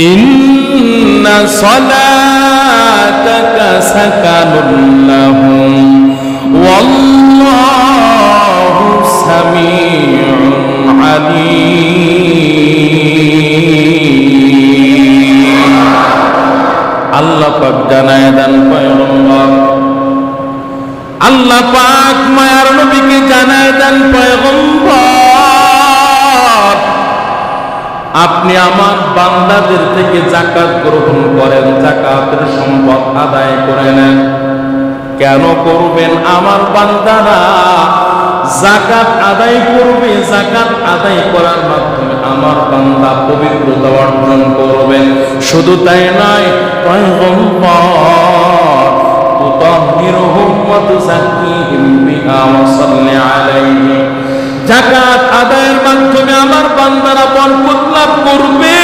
إن صلاتك سكن لهم والله سميع عليم আল্লাহ পাক জানায় দেন পয়গম্বর আল্লাহ পাক মায়ার নবীকে জানায় দেন পয়গম্বর আপনি আমার বান্দাদের থেকে জাকাত গ্রহণ করেন জাকাতের সম্পদ আদায় করে নেন কেন করবেন? আমার বান্দারা জাকাত আদায় করবে জাকাত আদায় করার মাধ্যমে আমার বান্দা পবিত্রতা অর্জন করবেন শুধু তাই নয় আলাইহিম জাকাত আদায়ের মাধ্যমে আমার বান্দারা বরকত লাভ করবে।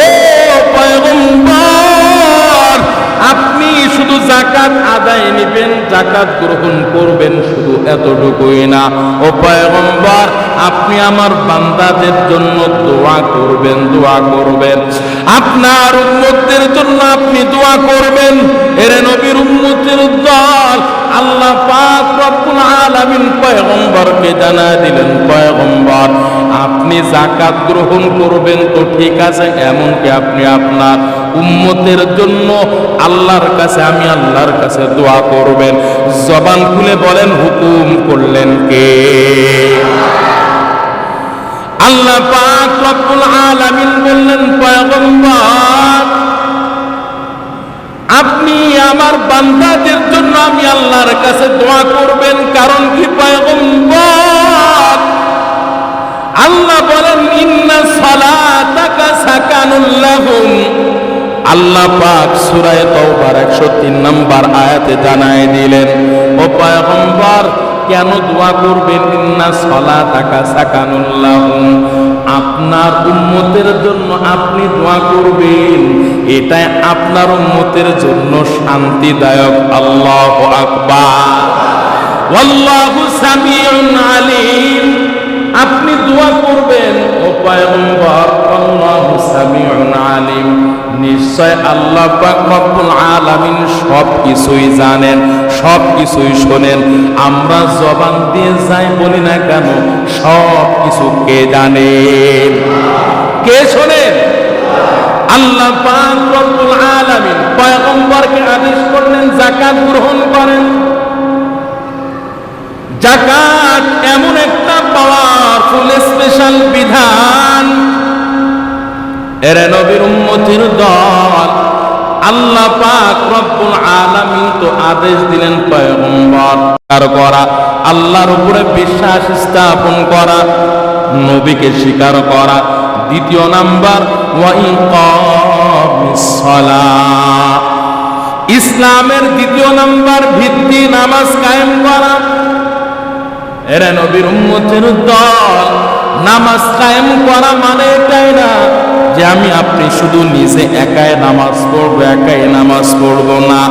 ও পয়গম্বর, আপনি শুধু জাকাত আদায় নেবেন, জাকাত গ্রহণ করবেন শুধু এতটুকুই না। ও পয়গম্বর, আপনি আমার বান্দাদের জন্য দোয়া করবেন দোয়া করবেন। আপনার উম্মতের জন্য আপনি দোয়া করবেন। এরে নবীর উম্মতের দল, আল্লাহ রব্বুল আলামিন পয়গম্বরকে জানা দিলেন, পয়গম্বর, আপনি জাকাত গ্রহণ করবেন তো ঠিক আছে, এমনকি আপনি আপনার উম্মতের জন্য আল্লাহর কাছে, আমি আল্লাহর কাছে দোয়া করবেন। জবান খুলে বলেন, হুকুম করলেন কে? আল্লাহ পাক রব্বুল আলামিন বললেন, পয়গম্বর আপনি আমার বান্দাদের জন্য আমি আল্লাহর কাছে দোয়া করবেন, কারণ কি আল্লাহ বলেন, ইন্না সালাতাকা সাকানুল লাহুম। আল্লাহ পাক সূরা তাওবার 103 নম্বর আয়াতে জানায় দিলেন, ও পয়গম্বর, কেন দোয়া করবেন? ইন্না সালাতাকা সাকানুল লাহুম। আপনার উন্মতের জন্য আপনি দোয়া করবেন। এটাই আপনার উম্মতের জন্য শান্তিদায়ক। আল্লাহ আকবার। আপনি দোয়া করবেন, ও নিশ্চয় আমরা জবান দিয়ে যাই বলি না কেন সব কিছু কে কে শোনেন? আল্লাহ আলামিন আদেশ করলেন, যাকাত গ্রহণ করেন। জাকাত এমন একটা পাওয়ারফুল স্পেশাল বিধান। এর নবীর উম্মতির দল, আল্লাহ পাক রব্বুল আলামিন তো আদেশ দিলেন পয়গম্বর। আর করা, আল্লাহর উপরে বিশ্বাস স্থাপন করা, নবীকে স্বীকার করা। দ্বিতীয় নাম্বার ইসলামের দ্বিতীয় নাম্বার ভিত্তি নামাজ কায়েম করা এরা নবীর উম্মতের দল নামাজ কায়েম করা মানে এটাই না যে আমি আপনি শুধু নিজে একাই নামাজ পড়ব, একাই নামাজ পড়ব না।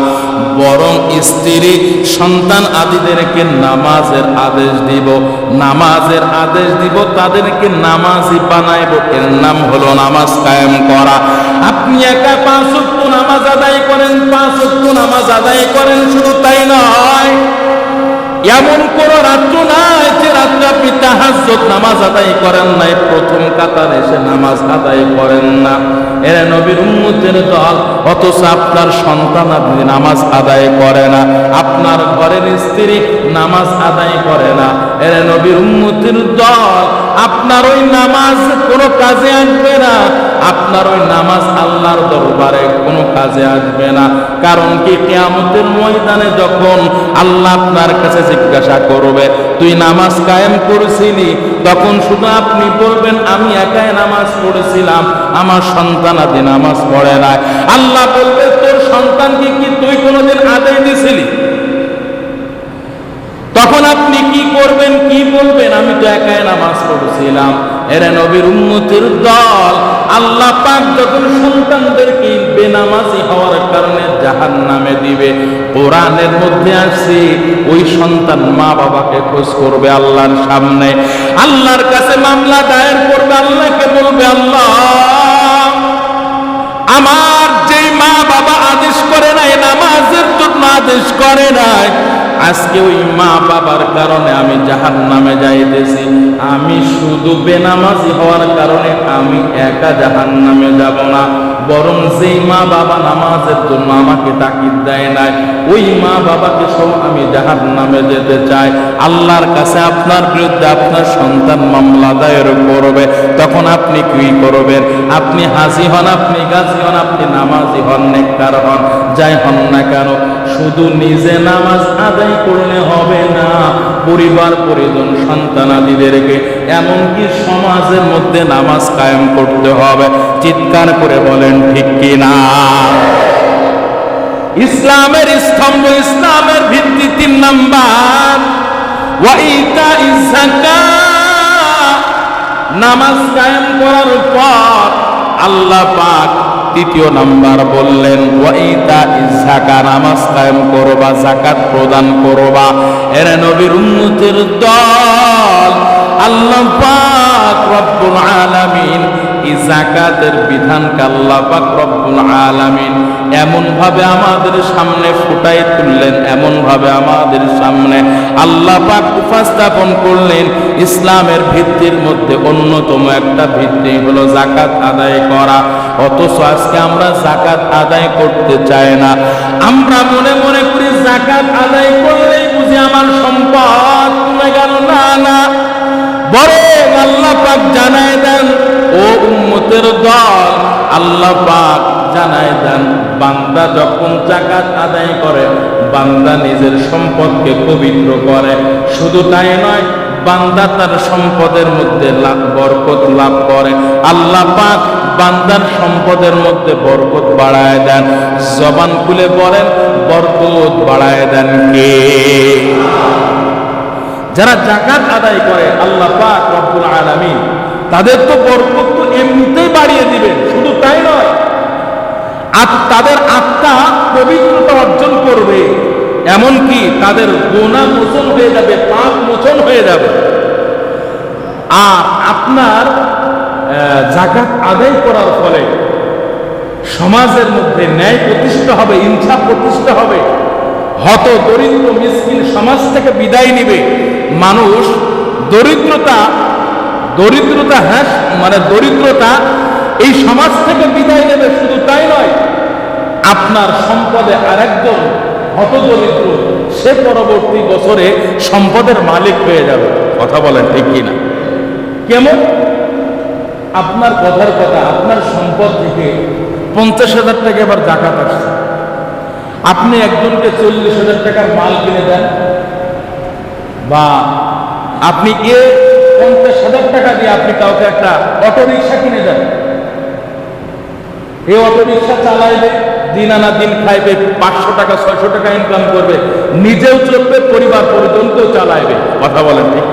বরং স্ত্রী, সন্তান আদিদেরকে নামাজের আদেশ দিব, নামাজের আদেশ দিব, তাদেরকে নামাজি বানাইব। এর নাম হলো নামাজ কায়েম করা। আপনি একা পাঁচ নামাজ আদায় করেন, পাঁচ নামাজ আদায় করেন, শুধু তাই নয় এমন কোন রাত্র নাই যে রাত্রে আপনি তাহাজ্জুদ, নামাজ আদায় করেন নাই। প্রথম কাতার এসে নামাজ আদায় করেন না। এরা নবীর উন্মুদ্দিন দল, অথচ আপনার সন্তান আপনি নামাজ আদায় করে না, আপনার ঘরের স্ত্রী নামাজ আদায় করে না। এরা নবীর উম্মতের দল আপনার ওই নামাজ কোনো কাজে আসবে না। আপনার ওই নামাজ আল্লাহর দরবারে কোনো কাজে আসবে না। কারণ কি কেয়ামতের ময়দানে যখন আল্লাহ আপনার কাছে জিজ্ঞাসা করবে, তুই নামাজ কায়েম করেছিলি? তখন শুধু আপনি বলবেন, আমি একাই নামাজ পড়েছিলাম। আমার সন্তান আদি নামাজ পড়ে নাই। আল্লাহ বলবে, তোর সন্তানকে কি তুই কোনোদিন আদায় দিছিলি? তখন আপনি কি করবেন, কি বলবেন? আমি তো একাই নামাজ পড়েছিলাম। এরা নবীর উন্মতির দল, আল্লাহ পাক যখন সন্তানদেরকে বেনামাজি হওয়ার কারণে জাহান নামে দিবে, কোরআনের মধ্যে আসছে, ওই সন্তান মা বাবাকে খোঁজ করবে আল্লাহর সামনে। আল্লাহর কাছে মামলা দায়ের করবে, আল্লাহকে বলবে, আল্লাহ, আমার যেই মা বাবা আদেশ করে নাই, নামাজের জন্য আদেশ করে নাই আজকে ওই মা বাবার কারণে আমি জাহান নামে যাইতেছি। আমি শুধু বেনামাজি হওয়ার কারণে আমি একা জাহান নামে যাব না। বরং যেই মা বাবা নামাজের জন্য আমাকে তাকিদ দেয় নাই, ওই মা বাবাকে সব আমি জাহান নামে যেতে চাই। আল্লাহর কাছে আপনার বিরুদ্ধে আপনার সন্তান মামলা দায়ের করবে, তখন আপনি কি করবেন? আপনি হাসি হন, আপনি গাছি হন, আপনি নামাজি হন, নেককার হন, যাই হন না কেন, শুধু নিজে নামাজ আদায় করলে হবে না। পরিবার, পরিজন সন্তানাদিদেরকে এমনকি সমাজের মধ্যে নামাজ কায়েম করতে হবে। চিৎকার করে বলেন, ঠিক কি না? ইসলামের স্তম্ভ, ইসলামের ভিত্তি তিন নাম্বার। নামাজ কায়েম করার পর আল্লাহ পাক তৃতীয় নাম্বার বললেন, ওয়াইতা ইসাকা নামাজ কায়েম করবা জাকাত প্রদান করবা। এর নবীর উম্মতের দল, আল্লাহ পাক রব্বুল আলামিন এই জাকাতের বিধানকে আল্লাহ পাক রব্বুল আলামিন এমন ভাবে আমাদের সামনে ফুটাই তুললেন এমন ভাবে আমাদের সামনে আল্লাহ উপস্থাপন করলেন। ইসলামের ভিত্তির মধ্যে অন্যতম একটা ভিত্তি হলো জাকাত আদায় করা। অথচ আজকে আমরা জাকাত আদায় করতে চাই না। আমরা মনে মনে করি জাকাত আদায় করলেই বুঝি আমার সম্পদ কমে গেল। না না। বরং আল্লাহ জানায় দেন ও উম্মতের দল আল্লাহ পাক জানায় দেন, বান্দা যখন জাকাত আদায় করে, বান্দা নিজের সম্পদকে পবিত্র করে। শুধু তাই নয়, বান্দা তার সম্পদের মধ্যে লাভ বরকত লাভ করে। আল্লাহ পাক বান্দার সম্পদের মধ্যে বরকত বাড়ায় দেন। জবান খুলে বলেন, বরকত বাড়ায় দেন কে? যারা জাকাত আদায় করে, আল্লাহ পাক রব্বুল আলামিন তাদের তো বরকত তো এমনিতেই বাড়িয়ে দিবেন, শুধু তাই নয়। আর তাদের আত্মা পবিত্রতা অর্জন করবে, এমনকি তাদের গোনা মোচন হয়ে যাবে, পাপ মোচন হয়ে যাবে। আর আপনার জাকাত আদায় করার ফলে সমাজের মধ্যে ন্যায় প্রতিষ্ঠা হবে, ইনসাফ প্রতিষ্ঠা হবে। হত দরিদ্র মিসকিন সমাজ থেকে বিদায় নিবে। মানুষ দরিদ্রতা দরিদ্রতা হ্রাস মানে দরিদ্রতা এই সমাজ থেকে বিদায় নেবে, শুধু তাই নয়, আপনার সম্পদে আরেকজন হত দরিদ্র সে পরবর্তী বছরে সম্পদের মালিক হয়ে যাবে। কথা বলেন ঠিক কিনা? কেমন? আপনার কথার কথা, আপনার সম্পদ থেকে পঞ্চাশ হাজার টাকা এবার জাকাত আসছে। আপনি একজনকে চল্লিশ হাজার টাকার মাল কিনে দেন, বা আপনি এ পঞ্চাশ হাজার টাকা দিয়ে আপনি কাউকে একটা অটো রিক্সা কিনে দেন। এই অটো রিক্সা চালাইবে দিন আনা দিন খাইবে, পাঁচশো টাকা, ছয়শো টাকা ইনকাম করবে, নিজেও চলবে, পরিবার পরিজনকেও চালাইবে। কথা বলেন ঠিক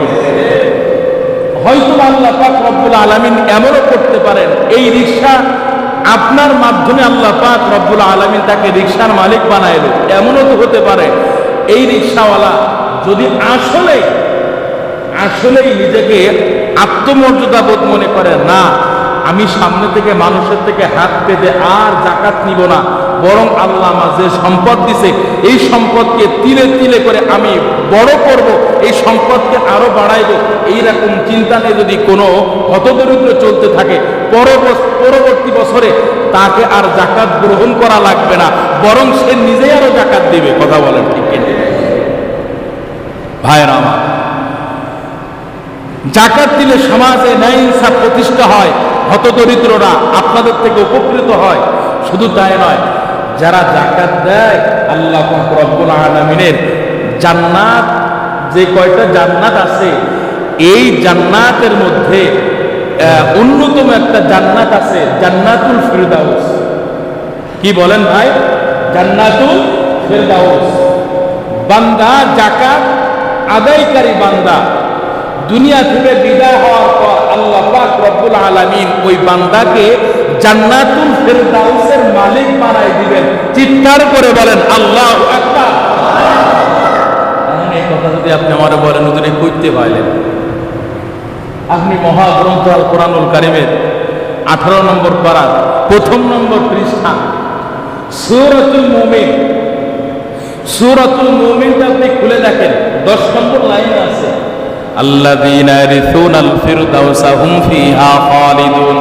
হয়তো আল্লাহ পাক রব্বুল আলামিন এমনও করতে পারেন, এই রিক্সা আপনার মাধ্যমে আল্লাহ পাক রব্বুল আলামিন তাকে রিক্সার মালিক বানাইল। এমনও তো হতে পারে, এই রিক্সাওয়ালা যদি আসলে আসলেই নিজেকে আত্মমর্যাদা বোধ মনে করে, না, আমি সামনে থেকে মানুষের থেকে হাত পেতে আর জাকাত নিব না। বরং আল্লাহ আমার যে সম্পদ দিছে, এই সম্পদকে তিলে তিলে করে আমি বড় করব, এই সম্পদকে আরও বাড়াইব। এইরকম চিন্তা নিয়ে যদি কোনো হতদরিদ্র চলতে থাকে, পরবর্তী বছরে তাকে আর জাকাত গ্রহণ করা লাগবে না, বরং সে নিজেই আরও জাকাত দিবে। কথা বলেন ঠিক ভাইয়েরা আমার জাকাত দিলে সমাজে ন্যায় ইনসাফ প্রতিষ্ঠা হয়, হতদরিদ্ররা আপনাদের থেকে উপকৃত হয়। শুধু তাই নয়, যারা জাকাত দেয়, আল্লাহ রব্বুল আলামিনের জান্নাত, যে কয়টা জান্নাত আছে, এই জান্নাতের মধ্যে অন্যতম একটা জান্নাত আছে, জান্নাতুল ফিরদাউস। কি বলেন ভাই? জান্নাতুল ফিরদাউস। বান্দা জাকাত, আদায়কারী বান্দা দুনিয়া থেকে বিদায় হওয়ার পর আল্লাহ রব্বুল আলামিন ওই বান্দাকে জান্নাতুল ফিরদাউসের মালিক বানাই দিবেন। চিৎকার করে বলেন, আল্লাহু আকবার। এই কথা যদি আপনি আমারে বলেন কইতে পারলেন আপনি মহাগ্রন্থ আল কোরআনুল কারিমের আঠারো নম্বর পাড়ার প্রথম নম্বর পৃষ্ঠা, সূরাতুল মুমিন। সূরাতুল মুমিনটা আপনি খুলে দেখেন 10 নম্বর লাইন আছে আল্লাযীনা ইয়ারিসুনাল ফিরদাউসা হুম ফিহা খালিদুন।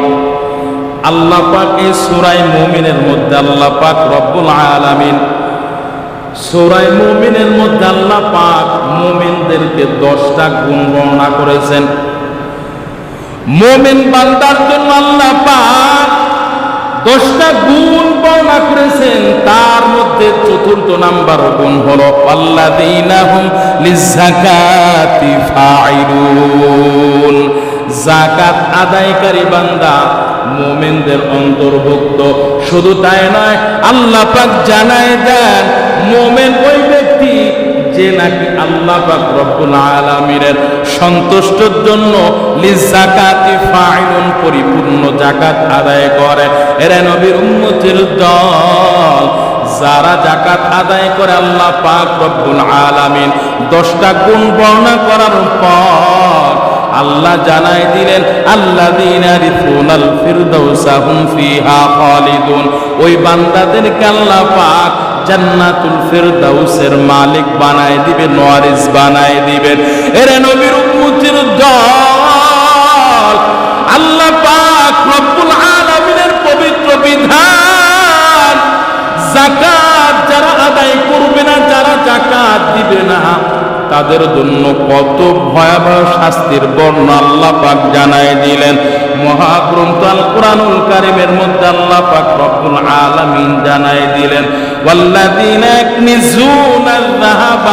আল্লাহ পাক এই সূরায় মুমিনের মধ্যে আল্লাহ পাক রব্বুল আলামিন সূরায় মুমিনের মধ্যে আল্লাহ পাক মুমিনদেরকে 10টা গুণ বর্ণনা করেছেন। মুমিন বান্দার জন্য আল্লাহ পাক দশটা গুণ বর্ণনা করেছেন, তার মধ্যে চতুর্থ নাম্বার গুণ হলো ফাইলুন যাকাত আদায়কারী বান্দা মোমেনদের অন্তর্ভুক্ত। শুধু তাই নয়, আল্লাহ পাক জানায় দেন, মোমেন যে নাকি আল্লাহ পাক রব্বুল আলামিনের সন্তুষ্টর জন্য লিজাকাতি ফাইলুন পরিপূর্ণ জাকাত আদায় করে। এরা নবীর উম্মতের দল, যারা জাকাত আদায় করে আল্লাহ পাক রব্বুল আলামিন দশটা গুণ বর্ণনা করার পর আল্লাহ জানাই দিলেন আল্লাহ ফিরদাউসা হুম ফিহা খালিদুন। ওই বান্দাদেরকে আল্লাহ পাক জান্নাতুল ফিরদাউসের মালিক বানায় দিবেন, ওয়ারিস বানায় দিবেন। এরে নবীর উম্মতির দল, আল্লাহ পাক রব্বুল আলামিনের পবিত্র বিধান, যাকাত যারা আদায় করবে না, যারা যাকাত দিবে না, তাদের জন্য কত ভয়াবহ শাস্তির বর্ণ আল্লাহ পাক জানায় দিলেন। মহাগ্রন্থ আল কোরআনুল কারিমের মধ্যে আল্লাহ পাক রব্বুল আলামিন জানায় দিলেন والذين يكنزون الذهب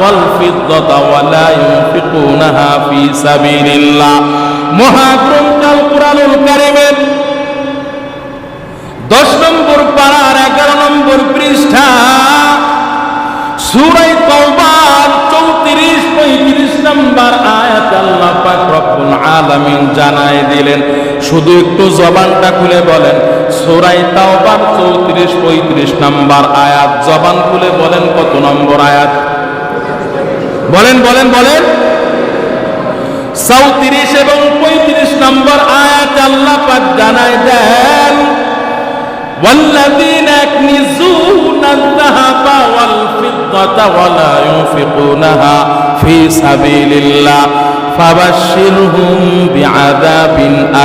والفضة ولا ينفقونها في سبيل الله মহাগ্রন্থ আল কোরআনুল কারিমের দশ নম্বর পাড়ার এগারো নম্বর পৃষ্ঠা সুরাই তওবার চৌত্রিশ পঁয়ত্রিশ নম্বর আয়াত আল্লাহ পাক রব্বুল আলামিন জানায় দিলেন শুধু একটু জবানটা খুলে বলেন সুরাই তাওবার চৌত্রিশ পঁয়ত্রিশ নম্বর আয়াত জবান খুলে বলেন কত নম্বর আয়াত বলেন বলেন বলেন চৌত্রিশ এবং পঁয়ত্রিশ নম্বর আয়াত আল্লাহ পাক জানায় দেন والذين يكنزون الذهب والفضة ولا ينفقونها في سبيل الله فبشرهم بعذاب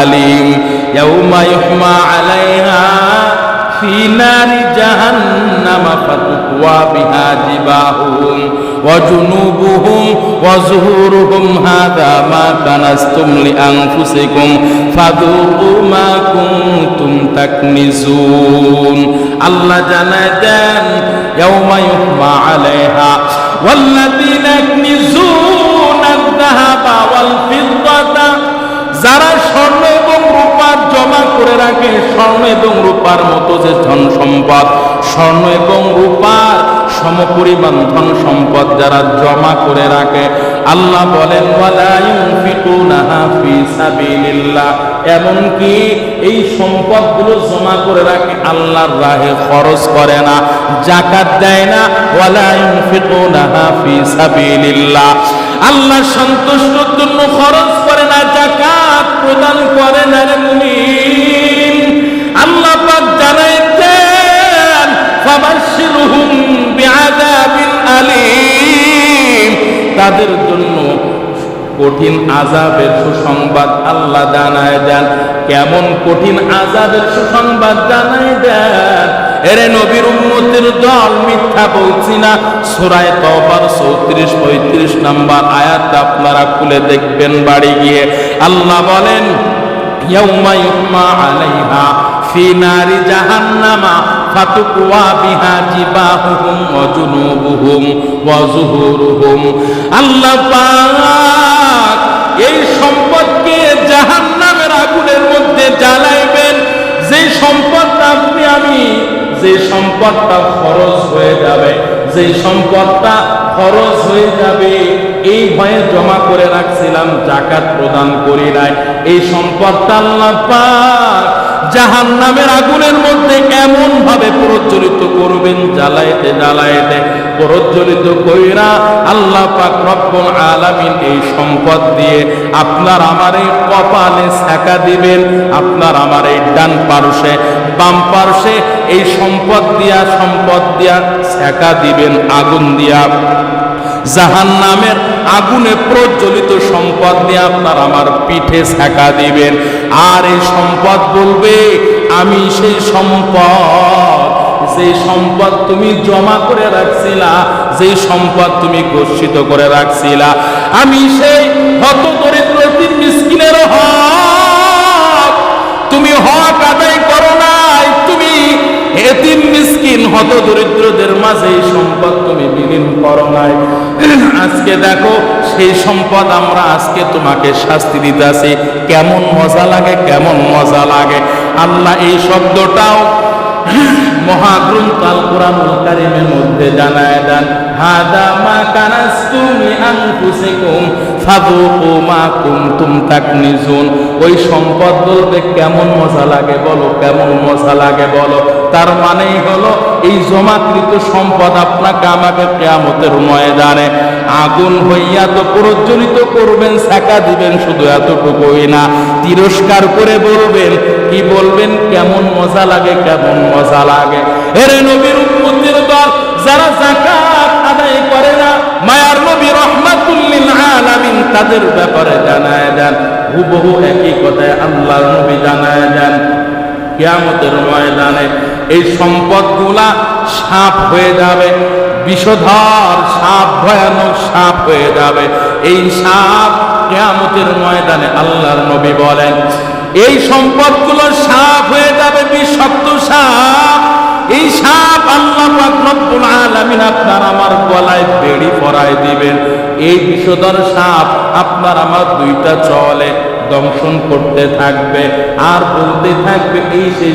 أليم. يوم يحمى عليها في نار جهنم فتكوى بها جباههم وجنوبهم وزهورهم هذا ما كنستم لأنفسكم فذوقوا ما كنتم تكنزون. الله جنادان يوم يحمى عليها والذين يكنزون যারা স্বর্ণ এবং রূপার জমা করে রাখে, স্বর্ণ এবং রূপার মতো যে ধন সম্পদ, স্বর্ণ এবং রূপার সমপরিমাণ ধন সম্পদ যারা জমা করে রাখে, আল্লাহ বলেন এমনকি এই সম্পদগুলো জমা করে রাখে, আল্লাহর রাহে খরচ করে না, জাকাত দেয় না, ওয়ালা ইউনফিকুনাহা ফি সাবিলিল্লাহ। আল্লাহ সন্তুষ্টর জন্য খরচ করে না জাকাত প্রদান করে না রে মুমিন। আল্লাহ পাক জানাইতেন ফাবাশিরহুম বিআযাবিন আলীম। তাদের জন্য কঠিন আজাবের সুসংবাদ আল্লাহ জানায় দেন। কেমন কঠিন আজাবের সুসংবাদ জানায় দেন? এরে নবীর উম্মতের দল মিথ্যা বলছি না। সূরায়ে তওবার 34 35 নাম্বার আয়াতটা আপনারা খুলে দেখবেন বাড়ি গিয়ে। আল্লাহ বলেন, ইয়াউমা ইউহমা আলাইহা ফি নারি জাহান্নামা ফাতুকওয়া বিহা জিবাহুহুম ওয়া জুনুবুহুম ওয়া যুহুরুহুম আল্লাহ পাক এই সম্পদকে জাহান নামের আগুনের মধ্যে জ্বালাইবেন। যে সম্পদটা আপনি, আমি, যে সম্পদটা খরচ হয়ে যাবে, যে সম্পদটা খরচ হয়ে যাবে, এই ভয়ে জমা করে রাখছিলাম, জাকাত প্রদান করি নাই। এই সম্পদটা আল্লাহ পাক জাহান নামের আগুনের মধ্যে এমন ভাবে প্রজ্বলিত করবেন, জ্বালাইতে জ্বালাইতে প্রজ্বলিত কইরা আল্লাহ পাক রব্বুল আলামিন এই সম্পদ দিয়ে আপনার আমার এই কপালে ছাকা দিবেন, আপনার আমার এই ডান পার্শ্বে, বাম পার্শ্বে এই সম্পদ দিয়া সম্পদ দিয়া ছাকা দিবেন, আগুন দিয়া। জাহান নামের আগুনে প্রজ্বলিত সম্পদ দিয়ে আপনার আমার পিঠে ছাকা দিবেন। আর এই সম্পদ বলবে, আমি সেই সম্পদ, যে সম্পদ তুমি জমা করে রাখছিলা, যে সম্পদ তুমি ঘোষিত করে রাখছিলা, আমি সেই হত দরিদ্র মিসকিনের হক। তুমি হক আদায় করো নাই, তুমি মিসকিন হত দরিদ্রদের মাঝে এই সম্পদ তুমি বিলীন করো নাই। আজকে দেখো, সেই সম্পদ আমরা আজকে তোমাকে শাস্তি দিতেছি কেমন মজা লাগে, কেমন মজা লাগে। আল্লাহ এই শব্দটাও মহাগ্রন্থ আল কোরআনুল কারিমের মধ্যে জানায় দেন, হাদা মা কানাস্তুমি আনফুসিকুম ফাযুকু মা কুনতুম তাকনিজুন। ওই সম্পদ বলতে কেমন মজা লাগে বলো, কেমন মজা লাগে বলো। তার মানেই হলো, এই জমাকৃত সম্পদ আপনাকে আমাকে কেয়ামতের ময়দানে আগুন হইয়া তো প্রজ্বলিত করবেন, ছাকা দিবেন শুধু এতটুকুই না। তিরস্কার করে বলবেন, কি বলবেন? কেমন মজা লাগে, কেমন মজা লাগে। এরে নবীর উম্মতের দল যারা যাকাত আদায় করে না, মায়ার নবী রহমাতুল্লিল আলামিন তাদের ব্যাপারে জানায় দেন। হুবহু একই কথায় আল্লাহর নবী জানায় দেন। কেয়ামতের ময়দানে এই সম্পদগুলা সাপ হয়ে যাবে, বিষধর সাপ, ভয়ানক সাপ হয়ে যাবে। এই সাপ কেয়ামতের ময়দানে আল্লাহর নবী বলেন, এই সম্পদগুলো সাপ হয়ে যাবে, বিষাক্ত সাপ। এই সাপ আল্লাহ রব্বুল আলামিন আপনার আমার গলায় বেড়ি পরায় দিবেন। এই বিষধর সাপ আপনার আমার দুইটা চলে। দংশন করতে থাকবে। আর বলতে থাকবে, এই সেই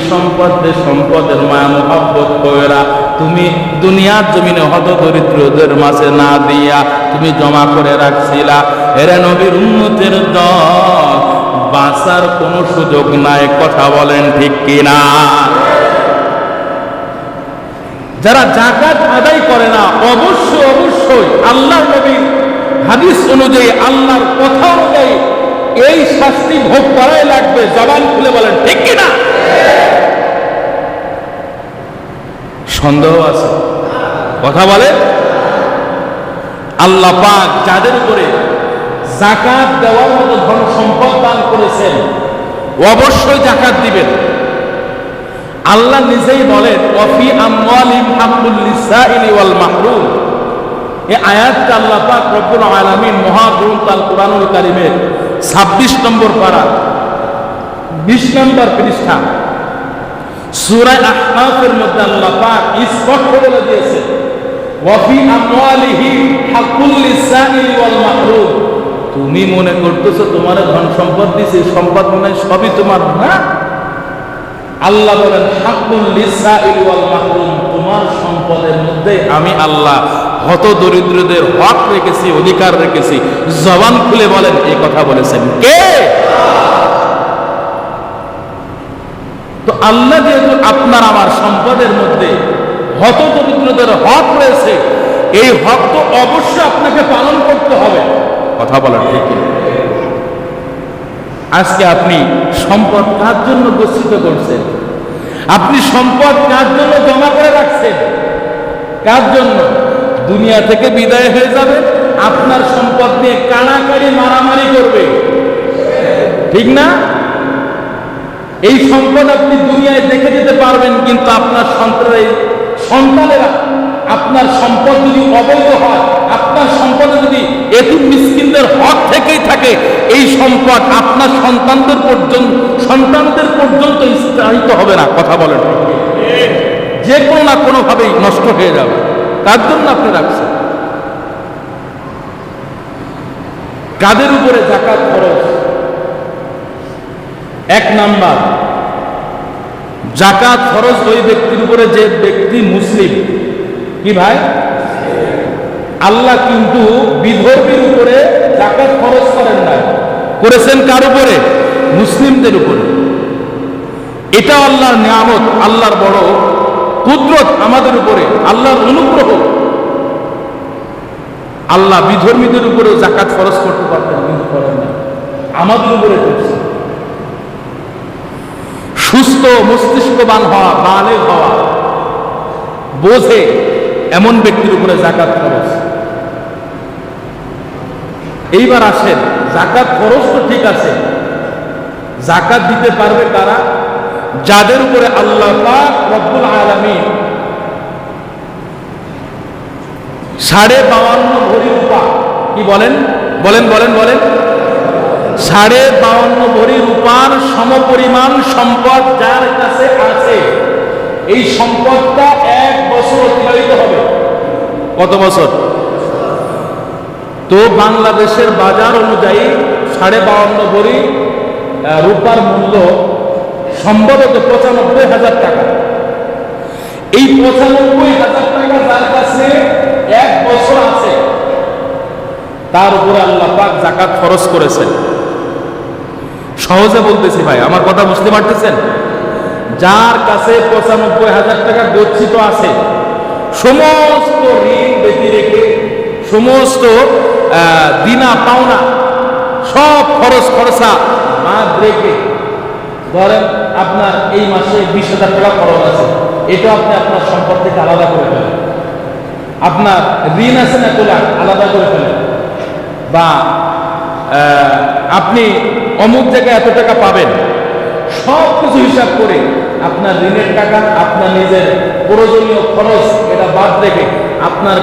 সম্পদের মায়া মোহাব্বত কইরা তুমি দুনিয়ার জমিনে হত দরিদ্রদের মাঝে না দিয়া তুমি জমা করে রাখছিলা। এরা নবীর উন্নতের দল, বাঁচার কোনো সুযোগ নাই, কথা বলেন ঠিক কিনা? যারা জাকাত আদায় করে না, অবশ্যই অবশ্যই আল্লাহ নবীর হাদিস অনুযায়ী, আল্লাহর কথা অনুযায়ী এই শাস্তি ভোগ করাই লাগবে, জবান খুলে বলেন, ঠিক কিনা? সন্দেহ আছে। কথা বলে? আল্লাহ পাক যাদের উপরে জাকাত দেওয়ার মতো ধন সম্পদ দান করেছেন, অবশ্যই জাকাত দিবেন। আল্লাহ নিজেই বলেন ওয়াফি আমওয়ালিম হাক্কুল লিসাইলি ওয়াল মাহরুম। এই আয়াতটা আল্লাহ পাক রব্বুল আলামিন মহাগ্রন্থ আল কোরআনুল কারীমের 26 নম্বর পারা। 20 নম্বর পৃষ্ঠা। সূরা আহকাফের মধ্যে আল্লাহ পাক স্পষ্ট বলে দিয়েছে ওয়াফি আমওয়ালিহি হাক্কুল লিসাইলি ওয়াল মাহরুম। তুমি মনে করতেছো তোমার ধন সম্পদ দিছে সম্পদ মনে সবই তোমার না? আল্লাহ বলেন হাকুল লিসাইল ওয়াল মাহরুম, তোমার সম্পদের মধ্যে আমি আল্লাহ হত দরিদ্রদের হক রেখেছি, অধিকার রেখেছি। জবান খুলে বলেন, এই কথা বলেছেন কে? তো আল্লাহ যেহেতু আপনার আমার সম্পদের মধ্যে হত দরিদ্রদের হক রয়েছে, এই হক তো অবশ্যই আপনাকে পালন করতে হবে। কথা বলার ঠিক আজকে আপনি সম্পদ কার জন্য গচ্ছিত করছেন? আপনি সম্পদ কার জন্য জমা করে রাখছেন? কার জন্য? দুনিয়া থেকে বিদায় হয়ে যাবে, আপনার সম্পদ নিয়ে কাড়াকাড়ি মারামারি করবে। ঠিক না? এই সম্পদ আপনি দুনিয়ায় দেখে যেতে পারবেন, কিন্তু আপনার সন্তানের সন্তানেরা, আপনার সম্পদ যদি অবৈধ হয়, আপনার সম্পদে যদি এতিম মিসকিনদের হক থেকেই থাকে, এই সম্পদ আপনার সন্তানদের পর্যন্ত সন্তানদের পর্যন্ত স্থায়িত হবে না, কথা বলেন। যে কোনো না কোনোভাবেই নষ্ট হয়ে যাবে। তার জন্য আপনি রাখছেন? কাদের উপরে জাকাত খরচ? এক নাম্বার জাকাত খরচ ওই ব্যক্তির উপরে যে ব্যক্তি মুসলিম। কি ভাই? আল্লাহ কিন্তু বিধর্মীর উপরে জাকাত খরচ করেন না করেছেন কার উপরে? মুসলিমদের উপরে। এটা আল্লাহর নিয়ামত, আল্লাহর বড় কুদরত আমাদের উপরে, আল্লাহর অনুগ্রহ। আল্লাহ বিধর্মীদের উপরেও জাকাত ফরজ করতে পারতেন, কিন্তু করেন না। আমাদের উপরে করছে। সুস্থ মস্তিষ্কবান হওয়া বালেগ হওয়া, বোঝে এমন ব্যক্তির উপরে জাকাত খরচ এইবার আসেন জাকাত খরচ তো ঠিক আছে। জাকাত দিতে পারবে তারা যাদের উপরে আল্লাহ রব্বুল আলামিন সাড়ে বাউান্ন ভরি রূপা কি বলেন? বলেন বলেন বলেন। সাড়ে বাউন্ন ভরি রূপার সমপরিমাণ সম্পদ যার কাছে আছে, এই সম্পদটা এক বছর অতিবাহিত হবে। কত বছর? তো বাংলাদেশের বাজার অনুযায়ী সাড়ে বাউন্ন ভরি রূপার মূল্য সম্ভবত পঁচানব্বই হাজার টাকা। এই পঁচানব্বই হাজার টাকা যার কাছে এক বছর আছে, তার উপরে আল্লাহ পাক জাকাত খরচ করেছেন। সহজে বলতেছি ভাই, আমার কথা বুঝতে পারতেছেন? যার কাছে পঁচানব্বই হাজার টাকা গচ্ছিত আছে, সমস্ত ঋণ বেঁধে রেখে, সমস্ত দিনা পাওনা, সব খরচ খরচা বাদ রেখে, ধরেন আপনার এই মাসে বিশ হাজার টাকা খরচ আছে। এটা আপনি আপনার সম্পদ থেকে আলাদা করে ফেলেন। আপনার ঋণ আছে না তোলা আলাদা করে ফেলেন। বা আপনি অমুক জায়গায় এত টাকা পাবেন। সব কিছু হিসাব করে আপনার ঋণের টাকা, আপনার নিজের প্রয়োজনীয় খরচ, এটা বাদ রেখে আপনার